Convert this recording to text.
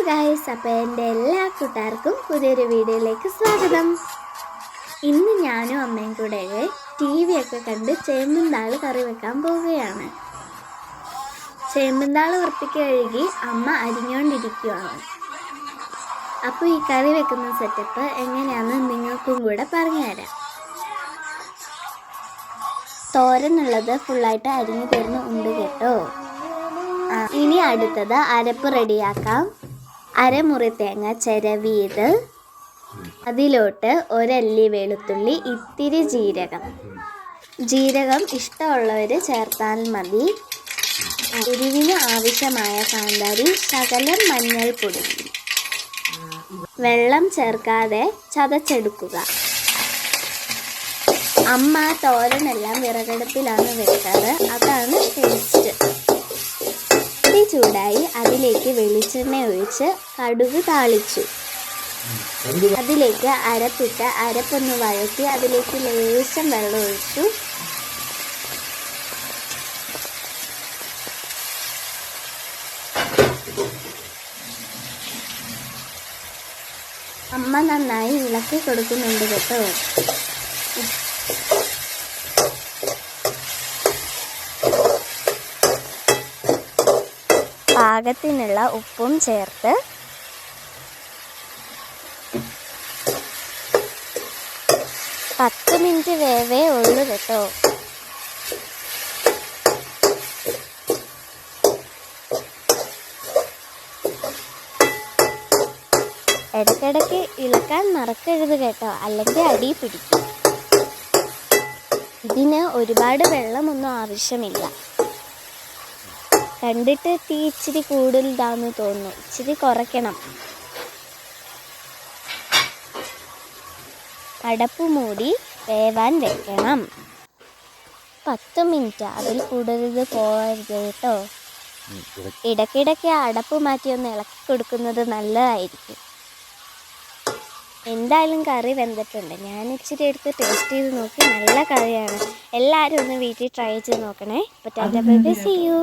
അപ്പോൾ എന്റെ എല്ലാ കൂട്ടുകാർക്കും പുതിയൊരു വീഡിയോയിലേക്ക് സ്വാഗതം. ഇന്ന് ഞാനും അമ്മയും കൂടെ ടി വി ഒക്കെ കണ്ട് ചേമ്പന്താൾ കറി വെക്കാൻ പോവുകയാണ്. ചേമ്പന്താൾ വൃത്തിക്ക് കഴുകി അമ്മ അരിഞ്ഞുകൊണ്ടിരിക്കുകയാണ് അപ്പോൾ ഈ കറി വെക്കുന്ന സെറ്റപ്പ് എങ്ങനെയാണെന്ന് നിങ്ങൾക്കും കൂടെ പറഞ്ഞുതരാം തോരനുള്ളത് ഫുള്ളായിട്ട് അരിഞ്ഞു തരുന്ന ഉണ്ട് കേട്ടോ ഇനി അടുത്തത് അരപ്പ് റെഡിയാക്കാം അരമുറി തേങ്ങ ചിരവിയത്. അതിലോട്ട് ഒരല്ലി വെളുത്തുള്ളി ഇത്തിരി ജീരകം. ജീരകം ഇഷ്ടമുള്ളവർ ചേർത്താൽ മതി. എരിവിന് ആവശ്യമായ കാന്താരി ശകലം മഞ്ഞൾപ്പൊടി. വെള്ളം ചേർക്കാതെ ചതച്ചെടുക്കുക. അമ്മ തോരനെല്ലാം വിറകടുപ്പിലാണ് വെക്കാറ് അതാണ് ടേസ്റ്റ് തീ ചൂടായി അതിലേക്ക് വെളിച്ചെണ്ണ ഒഴിച്ച് കടുക് താളിച്ചു. അതിലേക്ക് അരപ്പിട്ട് അരപ്പൊന്ന് വഴറ്റി അതിലേക്ക് ലേശം വെള്ളം ഒഴിച്ചു. അമ്മ നന്നായി ഇളക്കി കൊടുക്കുന്നുണ്ട് കേട്ടോ. പാകത്തിനുള്ള ഉപ്പും ചേർത്ത് പത്ത് മിനിറ്റ് വേവേ ഉള്ളു കേട്ടോ. ഇടയ്ക്കിടയ്ക്ക് ഇളക്കാൻ മറക്കരുത് കേട്ടോ. അല്ലെങ്കിൽ അടി പിടിക്കും. ഇതിന് ഒരുപാട് വെള്ളമൊന്നും ആവശ്യമില്ല. കണ്ടിട്ട് തീ ഇച്ചിരി കൂടുതലാന്ന് തോന്നുന്നു. ഇച്ചിരി കുറയ്ക്കണം. അടപ്പ് മൂടി വേവാൻ വെക്കണം. പത്ത് മിനിറ്റ് അതിൽ കൂടുതൽ പോകരുത് കേട്ടോ. ഇടയ്ക്കിടയ്ക്ക് അടപ്പ് മാറ്റി ഒന്ന് ഇളക്കി കൊടുക്കുന്നത് നല്ലതായിരിക്കും. എന്തായാലും കറി വെന്തിട്ടുണ്ട്. ഞാൻ ഇച്ചിരി എടുത്ത് ടേസ്റ്റ് ചെയ്ത് നോക്കി. നല്ല കറിയാണ്. എല്ലാവരും ഒന്ന് വീട്ടിൽ ട്രൈ ചെയ്ത് നോക്കണേ. അപ്പോൾ ടാറ്റ ബൈ സി യു